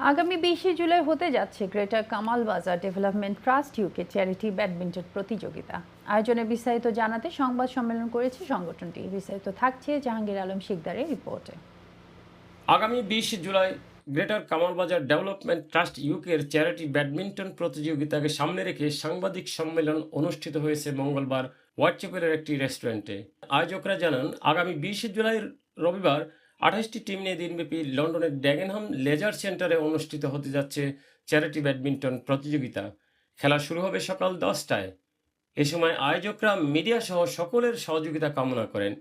আগামী বিশে জুলাই হতে যাচ্ছে greater Kamal Bazar development trust UK charity badminton প্রতিযোগিতা। আয়োজনে বিস্তারিত জানাতে সংবাদ সম্মেলন করেছে সংগঠনটি। বিস্তারিত থাকছে জাহাঙ্গীর আলম শিকদারের রিপোর্টে। আগামী বিশ July greater Kamalbazar development trust ইউকের চ্যারিটি ব্যাডমিন্টন প্রতিযোগিতাকে সামনে রেখে সাংবাদিক সম্মেলন অনুষ্ঠিত হয়েছে মঙ্গলবার হোয়াটসঅ্যাপের একটি রেস্টুরেন্টে। আয়োজকরা জানান, আগামী বিশে জুলাই রবিবার আঠাশটি টিম নিয়ে দিনব্যাপী লন্ডনের ড্যাগেনহাম লেজার সেন্টারে অনুষ্ঠিত হতে যাচ্ছে চ্যারিটি ব্যাডমিন্টন প্রতিযোগিতা। খেলা শুরু হবে সকাল দশটায়। এ সময় আয়োজকরা মিডিয়া সহ সকলের সহযোগিতা কামনা করেন।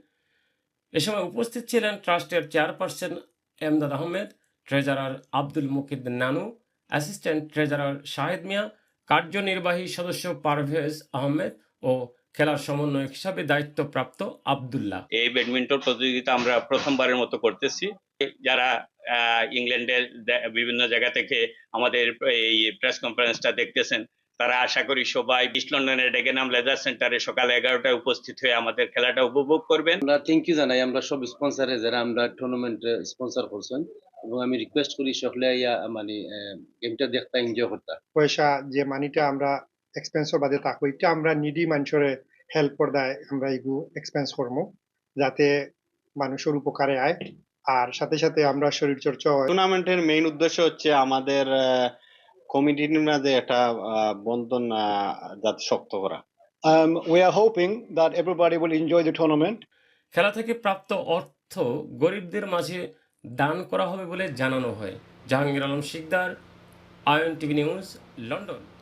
এ সময় উপস্থিত ছিলেন ট্রাস্টের chairperson Emdad Ahmed, treasurer Abdul Mukid Nanu, assistant treasurer Shahed মিয়া, কার্যনির্বাহী সদস্য পারভেজ আহমেদ ও খেলার সমন্বয়ক হিসাবে দায়িত্বপ্রাপ্ত আবদুল্লাহ। এই ব্যাডমিন্টন প্রতিযোগিতা আমরা প্রথমবারের মতো করতেছি। যারা আহ, ইংল্যান্ডের বিভিন্ন জায়গা থেকে আমাদের এই প্রেস কনফারেন্সটা দেখতেছেন তারা আশা করি সবাই ইস্ট লন্ডনের ডেগেনাম লেজার সেন্টারে সকাল এগারোটায় উপস্থিত হয়ে আমাদের খেলাটা উপভোগ করবেন। আমরা থ্যাংক ইউ জানাই আমরা সব স্পন্সারে যারা আমরা টুর্নামেন্টে স্পন্সর করছেন এবং আমি রিকোয়েস্ট করি সকলে ইয়া মানে গেমটা দেখতে এনজয় করতে। পয়সা যে মানিটা আমরা এক্সপেন্সর বাদে থাকব এটা আমরা নিডি মানুষের হেল্প করদায় আমরা এগু এক্সপেন্স করব যাতে মানুষের উপকারে আয়। আর সাথে সাথে আমরা শরীর চর্চা টুর্নামেন্টের মেইন উদ্দেশ্য হচ্ছে আমাদের কমিটির মাঝে একটা আহ, বন্ধন আহ, যাতে শক্ত করা। We are hoping that everybody will enjoy the tournament. খেলা থেকে প্রাপ্ত অর্থ গরিবদের মাঝে দান করা হবে বলে জানানো হয়। Jahangir Alam Shikdar ion TV news London.